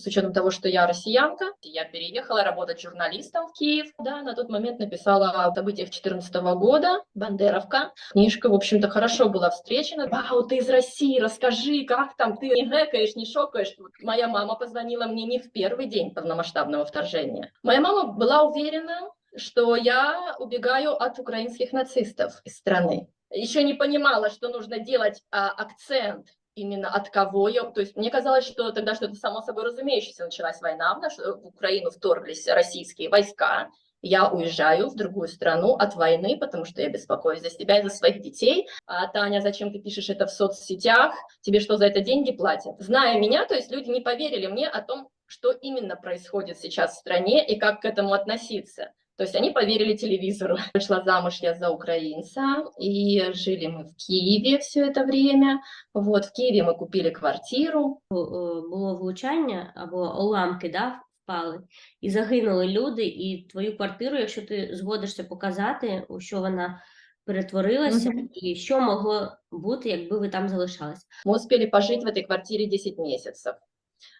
С учетом того, что я россиянка, я переехала работать журналистом в Киев. Да, на тот момент написала о событиях 2014 года, Бандеровка. Книжка, в общем-то, хорошо была встречена. Вау, ты из России, расскажи, как там, ты не гэкаешь, не шокаешь. Моя мама позвонила мне не в первый день полномасштабного вторжения. Моя мама была уверена, что я убегаю от украинских нацистов из страны. Еще не понимала, что нужно делать а, акцент именно от кого я. То есть мне казалось, что тогда что-то само собой разумеющееся началась война, в, нашу, в Украину вторглись российские войска. Я уезжаю в другую страну от войны, потому что я беспокоюсь за себя и за своих детей. А Таня, зачем ты пишешь это в соцсетях? Тебе что за это деньги платят? Зная меня, то есть люди не поверили мне о том, что именно происходит сейчас в стране и как к этому относиться. То есть они поверили телевизору. Вышла замуж я за украинца, и жили мы в Киеве все это время. Вот, в Киеве мы купили квартиру. Бу- е, було влучання або уламки да, впали, і загинули люди, і твою квартиру, якщо ти згодишся показати, у що вона перетворилася, Мгм. і що могло бути, якби ви там залишались. Мы успели пожить в этой квартире 10 месяцев.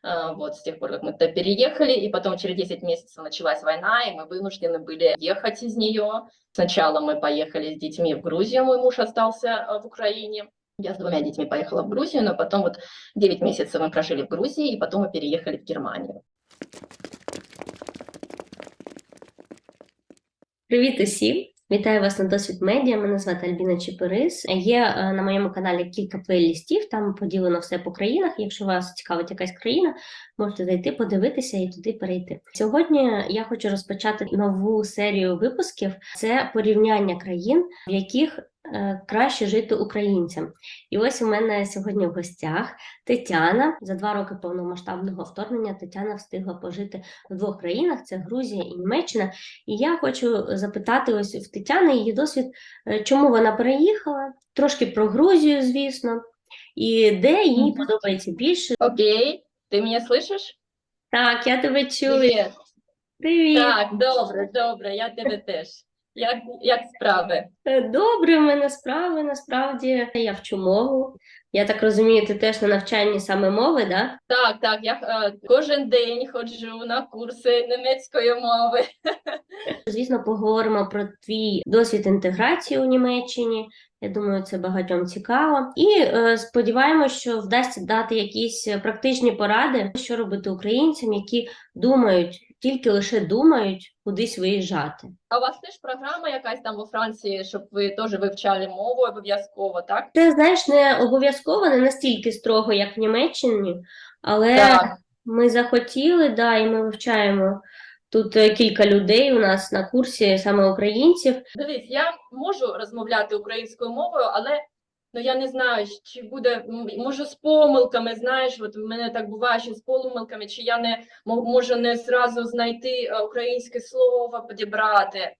А, Вот с тех пор, как мы туда переехали, и потом через 10 месяцев началась война, и мы вынуждены были ехать из нее. Сначала мы поехали с детьми в Грузию, мой муж остался а, в Украине. Я с двумя детьми поехала в Грузию, но потом вот 9 месяцев мы прожили в Грузии, и потом мы переехали в Германию. Привіт усім! Вітаю вас на досвід медіа. Мене звати Альбіна Чепирис. Є е, на моєму каналі кілька плейлістів, там поділено все по країнах. Якщо вас цікавить якась країна, можете зайти, подивитися і туди перейти. Сьогодні я хочу розпочати нову серію випусків. Це порівняння країн, в яких краще жити українцям. І ось у мене сьогодні в гостях Тетяна. За два роки повномасштабного вторгнення Тетяна встигла пожити в двох країнах: це Грузія і Німеччина. І я хочу запитати ось в Тетяни її досвід, е, чому вона переїхала, трошки про Грузію, звісно, і де їй подобається більше. Окей, ты меня слышишь? Так, я тебе чую. Привет. Привіт. Так, добре, добре, я тебе теж. Як, як справи? Е, Добре, в мене справи, насправді я вчу мову. Я так розумію, ти теж на навчанні саме мови, да? Так, так, я е, кожен день ходжу на курси німецької мови. Звісно, поговоримо про твій досвід інтеграції у Німеччині. Я думаю, це багатьом цікаво. І е, сподіваємося, що вдасться дати якісь практичні поради, що робити українцям, які думають, тільки лише думають кудись виїжджати. А у вас теж програма якась там у Франції, щоб ви теж вивчали мову обов'язково, так? Це знаєш, не обов'язково, не настільки строго, як в Німеччині, але Так. ми захотіли, да, і ми вивчаємо. Тут е, кілька людей у нас на курсі, саме українців. Дивись, я можу розмовляти українською мовою, але ну я не знаю, чи буде може з помилками. Знаєш, от в мене так буває, що з помилками, чи я не мо- можу не зразу знайти е, українське слово, підібрати.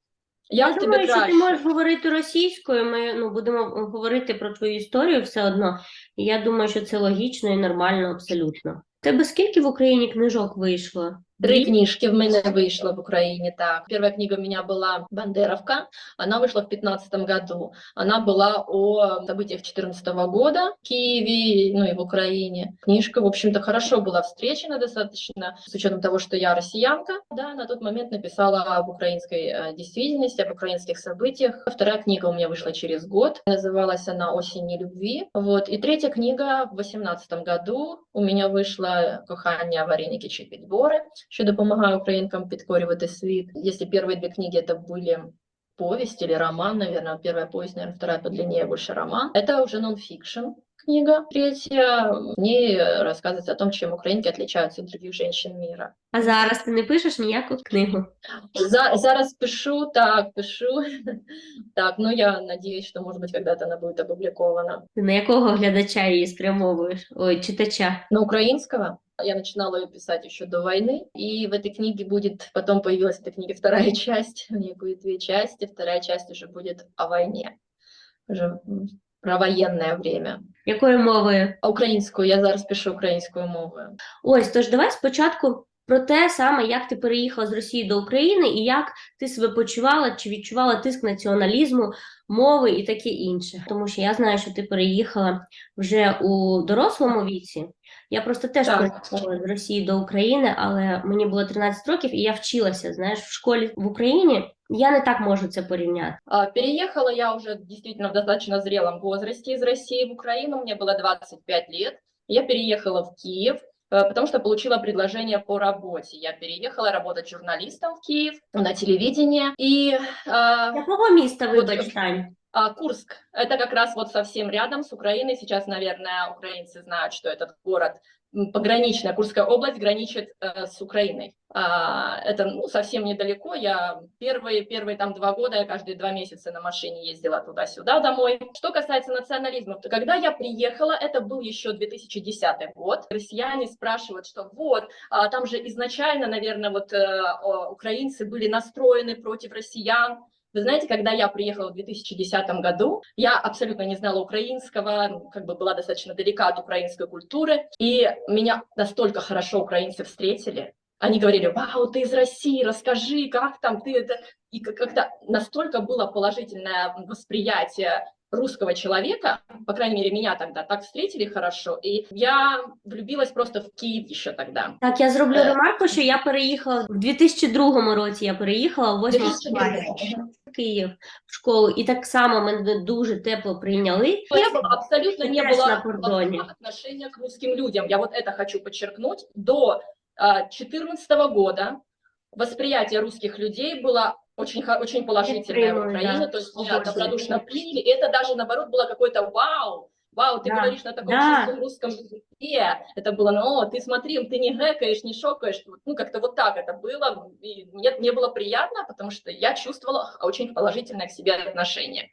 Як Я думаю, що ти можеш говорити російською. Ми ну, будемо говорити про твою історію все одно. І я думаю, що це логічно і нормально абсолютно. Тебе скільки в Україні книжок вийшло? Три книжки в мене вийшло в Украине, так. Первая книга у меня была «Бандеровка», она вышла в 2015 году. Она была о событиях 2014 года в Киеве, ну и в Украине. Книжка, в общем-то, хорошо была встречена достаточно, с учетом того, что я россиянка. Да, на тот момент написала об украинской э, действительности, об украинских событиях. Вторая книга у меня вышла через год, называлась она «Осень любви». Вот. И третья книга в 2018 году у меня вышла «Кохання, вареники чи підбори», що допомагає українкам підкорювати світ. Если первые две книги это были повесть или роман, наверное, первая повесть, наверное, вторая подлиннее, больше роман. Это уже нон-фикшн книга. Третья, в ней рассказывается о том, чем украинки отличаются от других женщин мира. А зараз ти не пишеш ніяку книгу. За, зараз пишу, так, пишу. Так, ну я надеюсь, что, может быть, когда-то она будет опубликована. Ти на якого глядача її спрямовуєш? Ой, читача. На украинского Я начинала ее писать еще до войны, и в этой книге будет, потом появилась в этой книге вторая часть, у нее будет две части, вторая часть уже будет о войне, уже про военное время. Якою мовою? А українською, я зараз пишу українською мовою. Ось, тож давай спочатку про те саме, як ти переїхала з Росії до України, і як ти себе почувала, чи відчувала тиск націоналізму, мови і таке інше. Тому що я знаю, що ти переїхала вже у дорослому віці. Я просто теж переїхала з Росії до України, але мені було 13 років, і я вчилася, знаєш, в школі в Україні. Я не так можу це порівняти. А, Переехала я уже действительно в достаточно зрелом возрасте из России в Украину, мне было 25 лет. Я переехала в Киев, э, потому что получила предложение по работе. Я переехала работать журналистом в Киев на телевидении. И а, Якого міста, Вот, вибач, э, а, Курск, это как раз вот совсем рядом с Украиной. Сейчас, наверное, украинцы знают, что этот город пограничная, Курская область граничит э, с Украиной. А, это ну, совсем недалеко. Я первые, первые там два года, я каждые два месяца на машине ездила туда-сюда домой. Что касается национализма, то когда я приехала, это был еще 2010 год, россияне спрашивают, что вот, а, там же изначально, наверное, вот э, украинцы были настроены против россиян, вы знаете, когда я приехала в 2010 году, я абсолютно не знала украинского, ну, как бы была достаточно далека от украинской культуры, и меня настолько хорошо украинцы встретили. Они говорили, вау, ты из России, расскажи, как там ты это... И как- как-то настолько было положительное восприятие русского человека, по крайней мере, меня тогда так встретили хорошо, и я влюбилась просто в Киев еще тогда. Так, я зроблю Е. ремарку, що я переїхала в 2002 році. Я переїхала у 8 класі в Київ в школу, і так само мене дуже тепло прийняли. Не было, абсолютно не Теж было на кордоне. плохого отношения к русским людям. Я вот это хочу подчеркнуть. До 2014 года восприятие русских людей было очень, очень положительное в Украине, да. то есть Очень. добродушно приняли, и это даже, наоборот, было какое-то вау, вау, ты Да, говоришь на таком да. чистом русском языке, это было, ну, ты смотри, ты не гэкаешь, не шокаешь, ну, как-то вот так это было, и мне, мне было приятно, потому что я чувствовала очень положительное к себе отношение.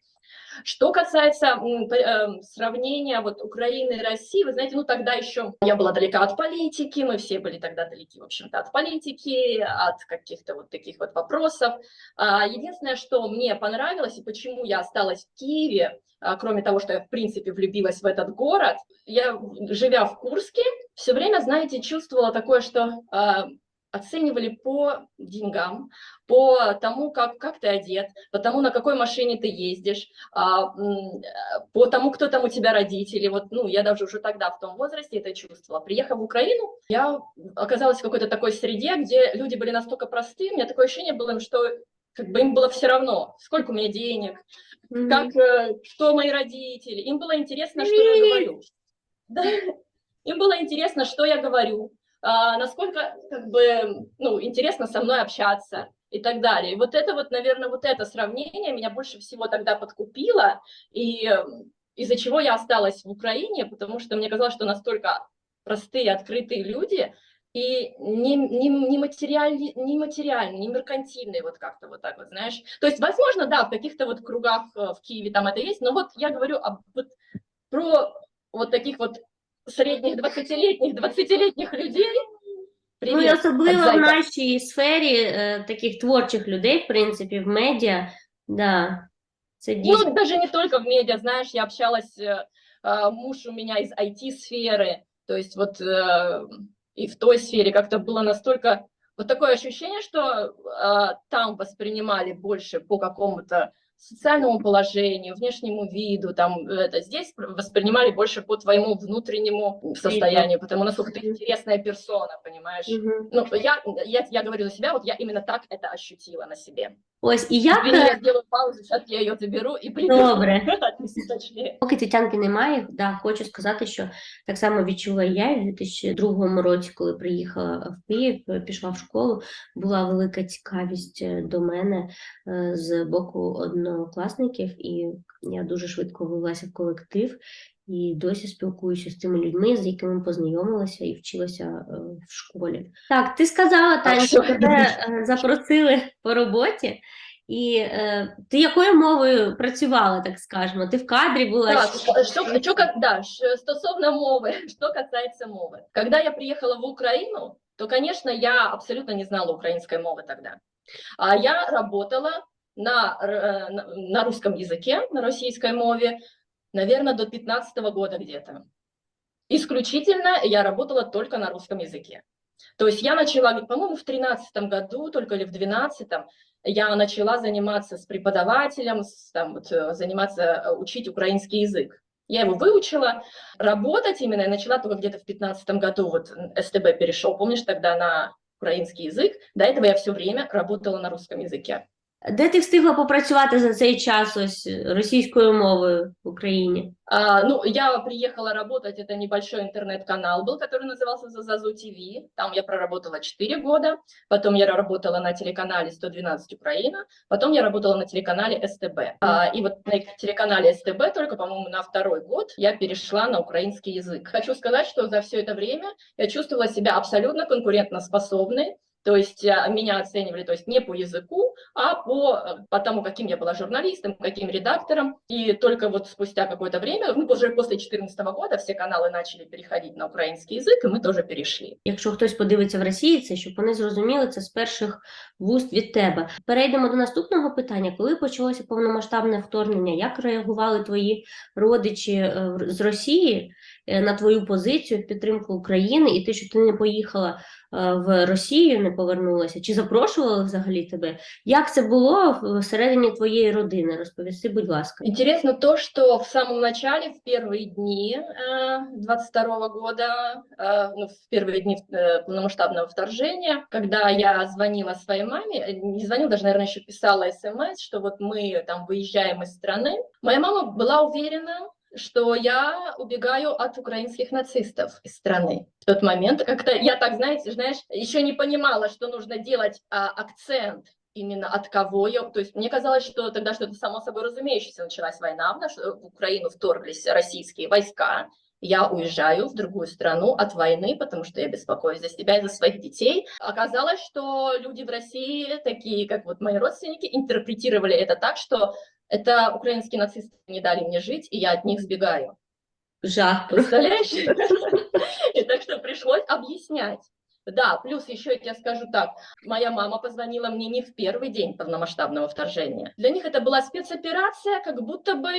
Что касается эм, сравнения вот Украины и России, вы знаете, ну тогда еще я была далека от политики, мы все были тогда далеки, в общем-то, от политики, от каких-то вот таких вот вопросов. А, Единственное, что мне понравилось и почему я осталась в Киеве, а, кроме того, что я в принципе влюбилась в этот город, я, живя в Курске, все время, знаете, чувствовала такое, что а, оценивали по деньгам, по тому, как, как ты одет, по тому, на какой машине ты ездишь, а, э, по тому, кто там у тебя родители. Вот, ну, я даже уже тогда в том возрасте это чувствовала. Приехав в Украину, я оказалась в какой-то такой среде, где люди были настолько простые, у меня такое ощущение было, что как бы им было все равно, сколько у меня денег, Мгм. как, э, кто мои родители. Им было интересно, что я говорю. Да. Им было интересно, что я говорю, насколько как бы, ну, интересно со мной общаться и так далее. И вот это вот, наверное, вот это сравнение меня больше всего тогда подкупило, и из-за чего я осталась в Украине, потому что мне казалось, что настолько простые, открытые люди, и не, не, не, материальни- не материальные, не меркантильные, вот как-то вот так вот, знаешь. То есть, возможно, да, в каких-то вот кругах э, в Киеве там это есть, но вот я говорю об, вот, про вот таких вот средних 20-летних, 20-летних людей. Ну і Привет, особливо в Зайка. нашій сфері е, таких творчих людей, в принципі, в медіа, да, це дійсно. Ну, даже не только в медиа, знаешь, я общалась, э, э, муж у меня из IT-сферы, то есть вот э, и в той сфере как-то было настолько... Вот такое ощущение, что э, там воспринимали больше по какому-то социальному положению, внешнему виду, там это здесь воспринимали больше по твоему внутреннему состоянию, потому насколько ты интересная персона, понимаешь? Мгм. Ну, я, я, я говорю за себя, вот я именно так это ощутила на себе. Ось, і як, е, я сделаю паузу, сейчас я ее заберу и приду. Добре. Поки Тетянки немає, да, хочу сказати, що так само відчула і я і в 2002 році, коли приїхала в Київ, пішла в школу, була велика цікавість е, до мене е, з боку однокласників, і я дуже швидко ввелася в колектив І досі спілкуюся з тими людьми, з якими познайомилася і вчилася е, в школі. Так, ти сказала, Таня, що що? тебе е, запросили по роботі, і е, ти якою мовою працювала, так скажемо? Ти в кадрі була? Так, чи- что, что, как- да, ш- стосовно мовы, что касается мовы. Когда я приехала в Украину, то, конечно, я абсолютно не знала украинской мовы тогда. А я работала на, р- э, на, на русском языке, на российской мове, Наверное, до 15 года где-то. Исключительно я работала только на русском языке. То есть я начала, по-моему, в тринадцатом году, только или в двенадцатом, я начала заниматься с преподавателем, с, там, вот, э, заниматься, э, учить украинский язык. Я его выучила, работать именно я начала только где-то в пятнадцатом году, вот СТБ перешел, помнишь, тогда на украинский язык. До этого я все время работала на русском языке. Де ти встигла попрацювати за цей час ось російською мовою в Україні? А, ну, я приехала работать, это небольшой интернет-канал был, который назывался Зазазу ТВ. Там я проработала 4 года. Потом я работала на телеканале 112 Украина. Потом я работала на телеканале СТБ. А, и вот на телеканале СТБ только, по-моему, на второй год я перешла на украинский язык. Хочу сказать, что за все это время я чувствовала себя абсолютно конкурентоспособной. То есть а, меня оценивали, то есть не по языку, а по, э, по тому, каким я была журналистом, каким редактором. И только вот спустя какое-то время, ну, уже после 2014 года все каналы начали переходить на український язик, і ми теж перейшли. Якщо хтось подивиться в Росії, це щоб вони зрозуміли це з перших вуст від тебе. Перейдемо до наступного питання. Коли почалося повномасштабне вторгнення, як реагували твої родичі е, в- з Росії е, на твою позицію в підтримку України і те, що ти не поїхала е, в Росію, не повернулася? Чи запрошували взагалі тебе? Як це було всередині твоєї родини? Розповісти, будь ласка. Интересно то, что в самом начале, в первые дни э, 22 года, э, ну, в первые дни э, полномасштабного вторжения, когда я звонила своей маме, э, не звонила, даже, наверное, еще писала смс, что вот мы там выезжаем из страны, моя мама была уверена, что я убегаю от украинских нацистов из страны. В тот момент как-то я так, знаете, знаешь, еще не понимала, что нужно делать а, акцент именно от кого я, то есть мне казалось, что тогда что-то само собой разумеющееся началась война, в, нашу, в Украину вторглись российские войска, я уезжаю в другую страну от войны, потому что я беспокоюсь за себя и за своих детей. Оказалось, что люди в России, такие как вот мои родственники, интерпретировали это так, что это украинские нацисты не дали мне жить, и я от них сбегаю. Жах. Представляешь? И так что пришлось объяснять. Да, плюс еще я тебе скажу так, моя мама позвонила мне не в первый день полномасштабного вторжения. Для них это была спецоперация, как будто бы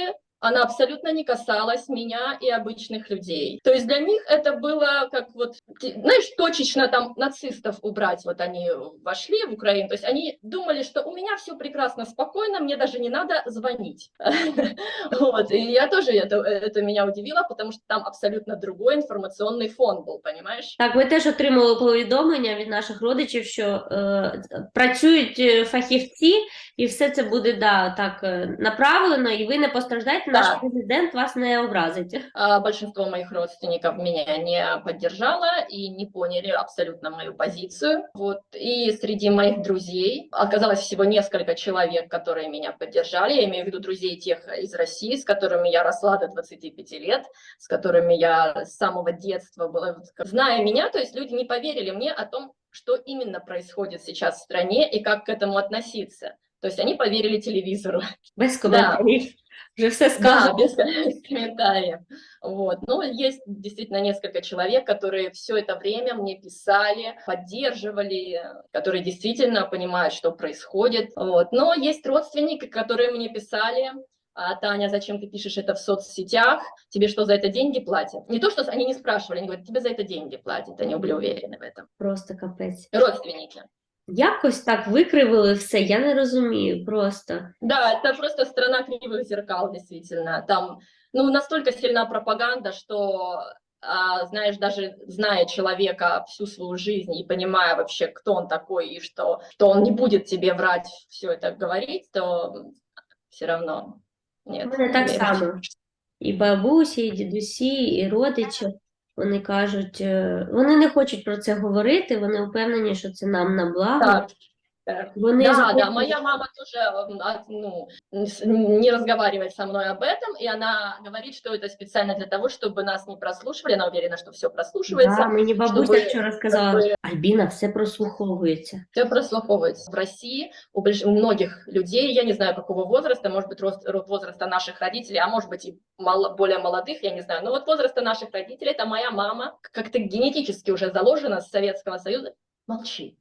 она абсолютно не касалась меня и обычных людей. То есть для них это было как вот, ти- знаешь, точечно там нацистов убрать, вот они вошли в Украину, то есть они думали, что у меня все прекрасно, спокойно, мне даже не надо звонить. Вот, и я тоже, это, это меня удивило, потому что там абсолютно другой информационный фон был, понимаешь? Так, ми теж отримали повідомлення від наших родичів, що е, працюють е, фахівці, і все це буде да, так е, направлено, і ви не постраждаєте, наш Так. президент вас не образить. А большинство моих родственников меня не поддержало и не поняли абсолютно мою позицию. Вот. И среди моих друзей оказалось всего несколько человек, которые меня поддержали. Я имею в виду друзей тех из России, с которыми я росла до 25 лет, с которыми я с самого детства была. Зная меня, то есть люди не поверили мне о том, что именно происходит сейчас в стране и как к этому относиться. То есть они поверили телевизору. Без коментарів. Вже все Да, сказано. без, без комментариев. Вот. Но есть действительно несколько человек, которые все это время мне писали, поддерживали, которые действительно понимают, что происходит. Вот. Но есть родственники, которые мне писали, «А, Таня, зачем ты пишешь это в соцсетях? Тебе что, за это деньги платят? Не то, что они не спрашивали, они говорят, тебе за это деньги платят, они были уверены в этом. Просто капець. Родственники. Якось так викривили все, я не розумію просто. Да, это просто страна кривых зеркал, действительно. Там, ну, настолько сильна пропаганда, что, а, знаешь, даже зная человека всю свою жизнь и понимая вообще, кто он такой и что, что он не будет тебе врать, все это говорить, то все равно нет. У мене так не само. І бабусі, і дідусі, і родичі. Вони кажуть, вони не хочуть про це говорити, вони впевнені, що це нам на благо. Так, так. Вони Да, захочуть- да, моя мама тоже м, а, ну, с- не разговаривает со мной об этом, и она говорит, что это специально для того, чтобы нас не прослушивали. Она уверена, что все прослушивается. Да, мені бабуся щоб- вчора сказала, Альбіна, все прослуховується. Все прослуховывается. В России у, больш- у многих людей, я не знаю какого возраста, может быть рост, род возраста наших родителей, а может быть и мало- более молодых, я не знаю, но вот возраста наших родителей, это моя мама, как-то генетически уже заложена с Советского Союза. Молчи,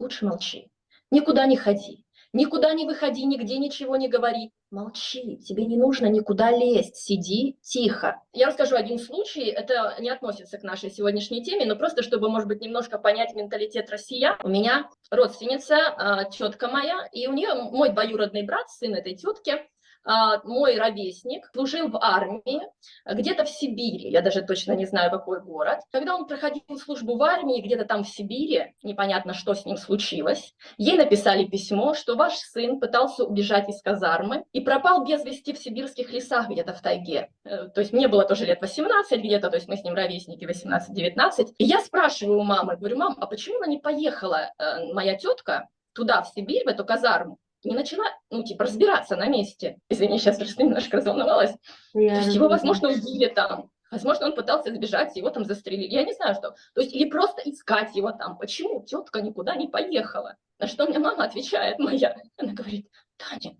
лучше молчи, никуда не ходи, Никуда не выходи, нигде ничего не говори. Молчи, тебе не нужно никуда лезть, сиди тихо. Я расскажу один случай, это не относится к нашей сегодняшней теме, но просто чтобы, может быть, немножко понять менталитет россиян. У меня родственница, тетка моя, и у нее мой двоюродный брат, сын этой тетки, а, мой ровесник служил в армии где-то в Сибири, я даже точно не знаю, какой город. Когда он проходил службу в армии где-то там в Сибири, непонятно, что с ним случилось, ей написали письмо, что ваш сын пытался убежать из казармы и пропал без вести в сибирских лесах где-то в тайге. Э, то есть мне было тоже лет 18 где-то, то есть мы с ним ровесники 18-19. И я спрашиваю у мамы, говорю, мам, а почему она не поехала, э, моя тетка, туда, в Сибирь, в эту казарму? Не начала, ну, типа, разбираться на месте. Извини, сейчас просто немножко разволновалась. Я То есть его, возможно, убили там. Возможно, он пытался сбежать, его там застрелили. Я не знаю, что. То есть, или просто искать его там. Почему тетка никуда не поехала? На что мне мама отвечает моя. Она говорит, Таня,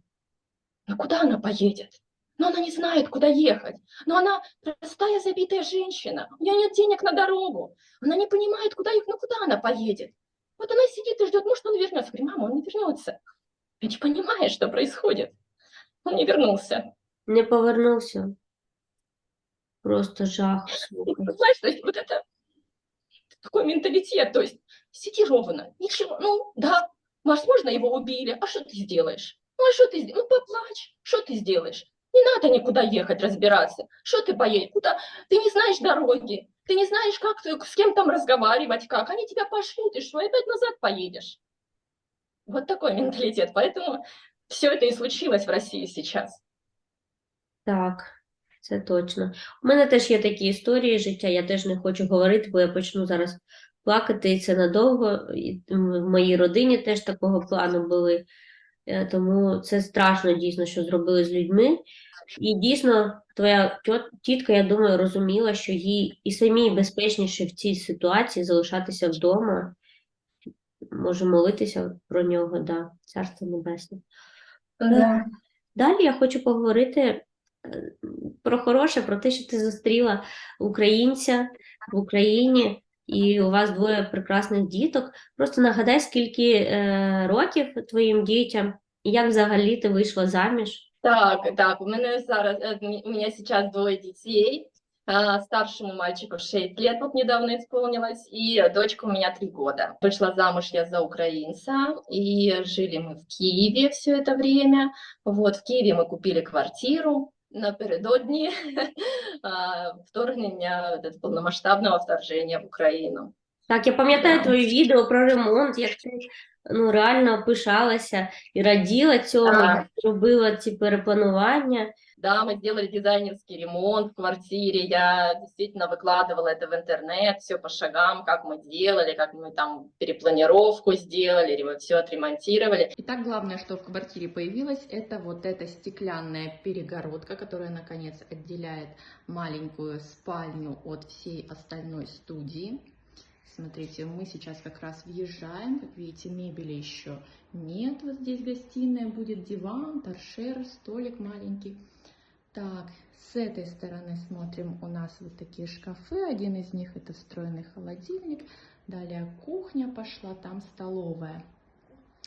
ну куда она поедет? Но она не знает, куда ехать. Но она простая забитая женщина. У нее нет денег на дорогу. Она не понимает, куда ехать. Ну куда она поедет? Вот она сидит и ждет, может, он вернется. Я говорю, мама, он не вернется. Ты не понимаешь, что происходит. Он не вернулся. Не повернувся. Просто жах. Знаешь, то есть вот это такой менталитет, то есть сиди ровно, ничего, ну да, возможно, его убили, а что ты сделаешь? Ну а что ты сделаешь? Ну поплачь, что ты сделаешь? Не надо никуда ехать разбираться. Что ты поедешь? Куда? Ты не знаешь дороги, ты не знаешь, как ты, с кем там разговаривать, как. Они тебя пошлют, и что, опять назад поедешь. Вот такой менталитет. Поэтому все это и случилось в России сейчас. Так, це точно. У мене теж є такі історії життя, я теж не хочу говорити, бо я почну зараз плакати, і це надовго. І в моїй родині теж такого плану були. Е, Тому це страшно дійсно, що зробили з людьми. І дійсно, твоя тітка, я думаю, розуміла, що їй і самій безпечніше в цій ситуації залишатися вдома. Може молитися про нього, да, царство небесне. Да. Далі я хочу поговорити е, про хороше, про те, що ти зустріла українця в Україні, і у вас двоє прекрасних діток. Просто нагадай, скільки е, років твоїм дітям, і як взагалі ти вийшла заміж? Так, так, у мене зараз, е, у меня сейчас двое детей. А, Старшему мальчику 6 лет вот недавно исполнилось, и дочка у меня 3 года. Вышла замуж я за украинца, и жили мы в Киеве все это время. Вот, в Киеве мы купили квартиру напередодні а, вторгнення, вот это полномасштабного вторжения в Украину. Так, я пам'ятаю Да. твоє відео про ремонт, як ти ну, реально пишалася і раділа цьому, Так. як робила ці перепланування. Да, мы сделали дизайнерский ремонт в квартире, я действительно выкладывала это в интернет, все по шагам, как мы делали, как мы там перепланировку сделали, все отремонтировали. И так главное, что в квартире появилось, это вот эта стеклянная перегородка, которая наконец отделяет маленькую спальню от всей остальной студии. Смотрите, мы сейчас как раз въезжаем, как видите, мебели еще нет. Вот здесь гостиная, будет диван, торшер, столик маленький. Так, с этой стороны смотрим, у нас вот такие шкафы, один из них это встроенный холодильник, далее кухня пошла, там столовая.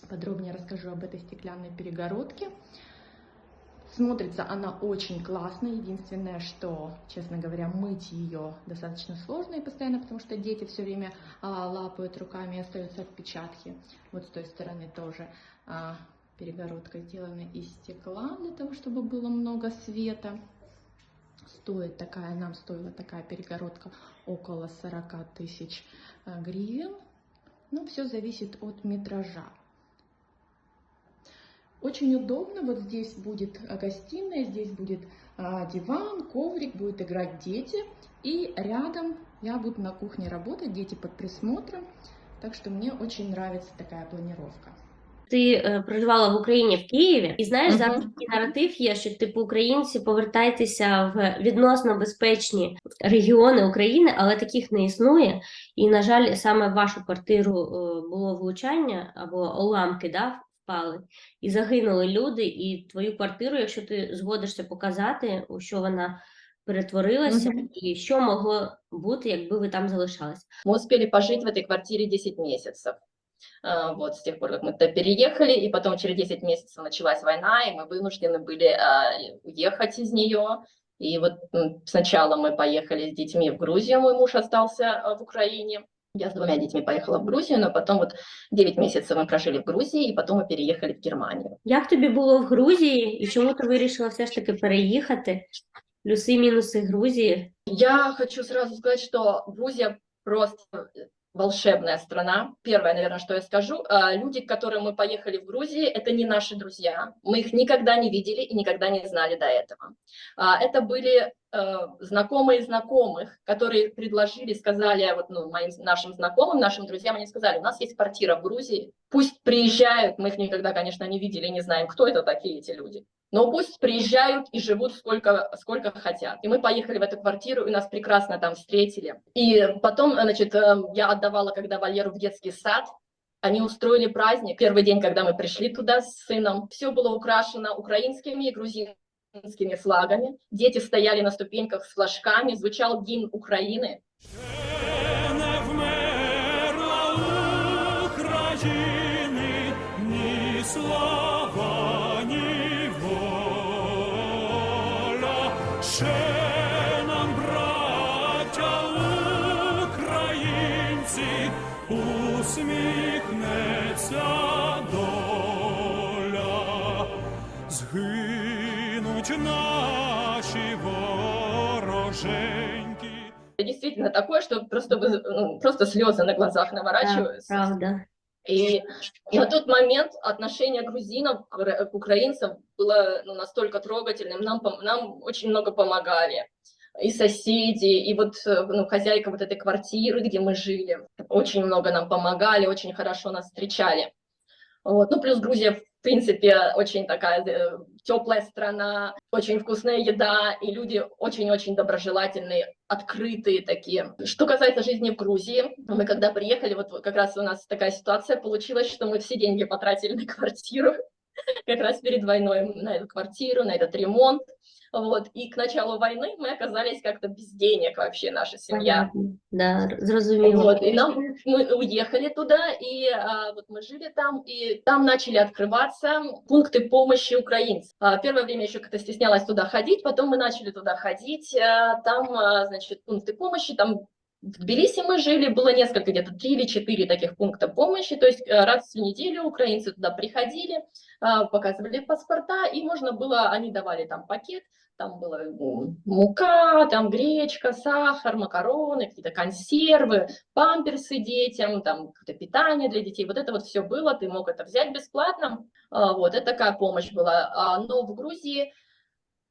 Подробнее расскажу об этой стеклянной перегородке. Смотрится она очень классно. Единственное, что, честно говоря, мыть ее достаточно сложно и постоянно, потому что дети все время а, лапают руками и остаются отпечатки. Вот с той стороны тоже а, перегородка сделана из стекла для того, чтобы было много света. Стоит такая, нам стоила такая перегородка около 40 тысяч а, гривен. Ну, все зависит от метража. Очень удобно, вот здесь будет а, гостиная, здесь будет а, диван, коврик, будут играть дети. И рядом я буду на кухне работать, дети под присмотром. Так что мне очень нравится такая планировка. Ти е, проживала в Україні в Києві, і знаєш, зараз такий наратив є, що типу українці повертайтеся в відносно безпечні регіони України, але таких не існує. І, на жаль, саме в вашу квартиру е, було влучання або уламки да, впали, і загинули люди. І твою квартиру, якщо ти згодишся показати, у що вона перетворилася, Мгм. і що могло бути, якби ви там залишались. Мы успели пожить в этой квартире 10 месяцев. А, Вот с тех пор, как мы туда переехали, и потом через 10 месяцев началась война, и мы вынуждены были а, уехать из нее. И вот м, сначала мы поехали с детьми в Грузию, мой муж остался а, в Украине. Я с двумя детьми поехала в Грузию, но потом вот 9 месяцев мы прожили в Грузии, і потім ми переїхали в Германію. Як тобі було в Грузії і чому ти вирішила все ж таки переїхати? Плюси, мінуси Грузії. Я хочу сразу сказать, что Грузия просто волшебная страна. Первое, наверное, что я скажу, а, люди, к которым мы поехали в Грузии, это не наши друзья. Мы их никогда не видели и никогда не знали до этого. А, Это были знакомые знакомых, которые предложили, сказали вот, ну, моим нашим знакомым, нашим друзьям, они сказали, у нас есть квартира в Грузии, пусть приезжают, мы их никогда, конечно, не видели, не знаем, кто это такие эти люди, но пусть приезжают и живут сколько, сколько хотят. И мы поехали в эту квартиру, и нас прекрасно там встретили. И потом, значит, э, я отдавала, когда Валеру в детский сад, они устроили праздник. Первый день, когда мы пришли туда с сыном, все было украшено украинскими и грузинскими флагами. Дети стояли на ступеньках с флажками, звучал гимн Украины. Не вмерла України ні слава, ні воля. Ще нам, браття українці, усміхнеться доля. Згинуть наші вороженьки. Это действительно такое, что просто, ну, просто слезы на глазах наворачиваются. Правда. И на тот момент отношение грузинов к украинцам было ну, настолько трогательным, нам, нам очень много помогали. И соседи, и вот э, ну, хозяйка вот этой квартиры, где мы жили, очень много нам помогали, очень хорошо нас встречали. Вот. Ну, плюс Грузия, в принципе, очень такая теплая страна, очень вкусная еда, и люди очень-очень доброжелательные, открытые такие. Что касается жизни в Грузии, мы когда приехали, вот как раз у нас такая ситуация получилась, что мы все деньги потратили на квартиру, как раз перед войной на эту квартиру, на этот ремонт. Вот. И к началу войны мы оказались как-то без денег вообще, наша семья. Да, зрозуміло. Вот, и нам мы уехали туда, и а, вот мы жили там, и там начали открываться пункты помощи украинцам. А, первое время еще как-то стеснялась туда ходить, потом мы начали туда ходить, а, там, а, значит, пункты помощи, там в Тбилиси мы жили, было несколько, где-то три или четыре таких пункта помощи, то есть э, раз в неделю украинцы туда приходили, а, показывали паспорта, и можно было, они давали там пакет, там была м, мука, там гречка, сахар, макароны, какие-то консервы, памперсы детям, там какое-то питание для детей. Вот это вот все было, ты мог это взять бесплатно. А, Вот, это такая помощь была. А, Но в Грузии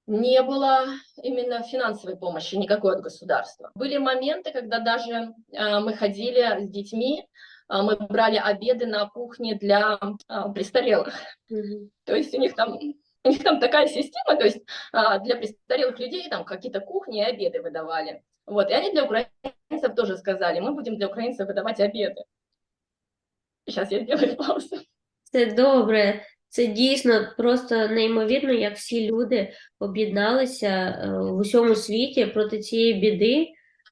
не было именно финансовой помощи никакой от государства. Были моменты, когда даже а, мы ходили с детьми, а, мы брали обеды на кухне для а, престарелых. То есть у них там у них там такая система, то есть для престарелых людей там какие-то кухни и обеды выдавали. Вот, и они для украинцев тоже сказали, мы будем для украинцев выдавать обеды. Сейчас я сделаю паузу. Це добре. Це дійсно просто неймовірно, як всі люди об'єдналися е, в усьому світі проти цієї біди,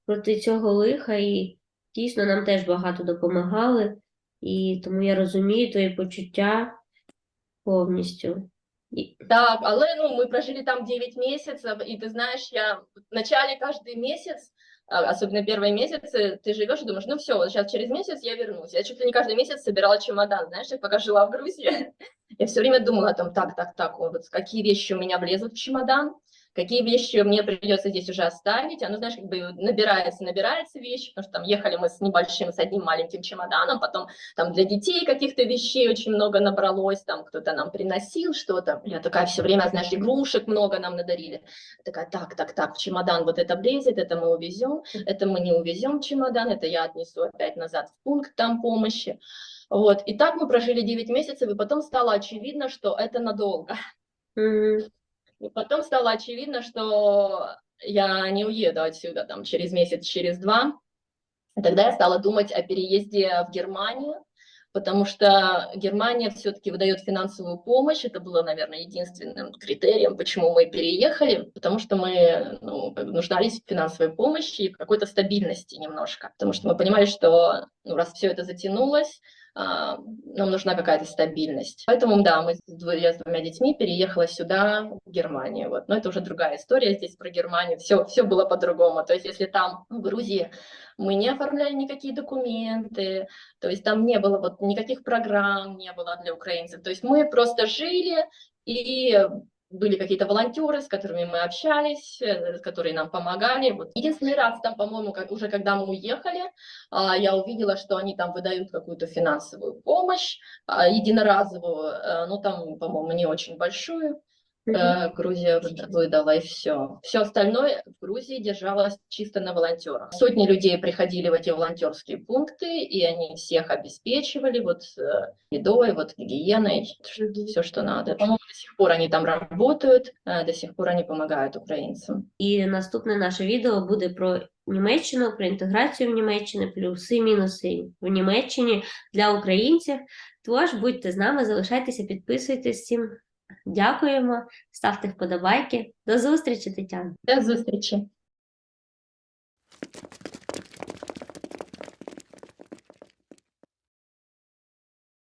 проти цього лиха, і дійсно нам теж багато допомагали. І тому я розумію твої почуття повністю. І- Так, але ну, мы прожили там 9 месяцев, и ты знаешь, я в начале каждый месяц, а, особенно первые месяцы, ты живешь и думаешь, ну все, вот сейчас через месяц я вернусь. Я чуть ли не каждый месяц собирала чемодан, знаешь, я пока жила в Грузии, я все время думала о том, так, так, так, вот какие вещи у меня влезут в чемодан, какие вещи мне придется здесь уже оставить. Оно, знаешь, как бы набирается, набирается вещи, потому что там ехали мы с небольшим, с одним маленьким чемоданом, потом там для детей каких-то вещей очень много набралось, там кто-то нам приносил что-то. Я такая все время, знаешь, игрушек много нам надарили. Такая, так, так, так, в чемодан вот это влезет, это мы увезем, это мы не увезем чемодан, это я отнесу опять назад в пункт там помощи. Вот, и так мы прожили 9 месяцев, и потом стало очевидно, что это надолго. Мгм. И потом стало очевидно, что я не уеду отсюда там через месяц, через два. Тогда я стала думать о переезде в Германию. потому что Германия все-таки выдает финансовую помощь. Это было, наверное, единственным критерием, почему мы переехали, потому что мы ну, нуждались в финансовой помощи и какой-то стабильности немножко, потому что мы понимали, что ну, раз все это затянулось, нам нужна какая-то стабильность. Поэтому, да, мы с я с двумя детьми переехала сюда, в Германию. Вот. Но это уже другая история здесь про Германию. Все, все было по-другому. То есть, если там, в Грузии, мы не оформляли никакие документы, то есть там не было вот никаких программ, не было для украинцев. То есть мы просто жили и были какие-то волонтеры, с которыми мы общались, э, которые нам помогали. Вот. Единственный раз там, по-моему, как, уже когда мы уехали, а, я увидела, что они там выдают какую-то финансовую помощь, а, единоразовую, э, ну там, по-моему, не очень большую. Э, Грузия выда- выдала и все. Все остальное в Грузии держалось чисто на волонтерах. Сотни людей приходили в эти волонтерские пункты, и они всех обеспечивали вот э, едой, вот гигиеной, все, что надо. По-моему, до сих пор они там работают, э, до сих пор они помогают українцям. І наступне наше відео буде про Німеччину, про інтеграцію в Німеччині, плюси і мінуси в Німеччині для українців. Тож будьте з нами, залишайтеся, підписуйтесь всім. Дякуємо, ставте вподобайки. До зустрічі, Тетяна. До зустрічі!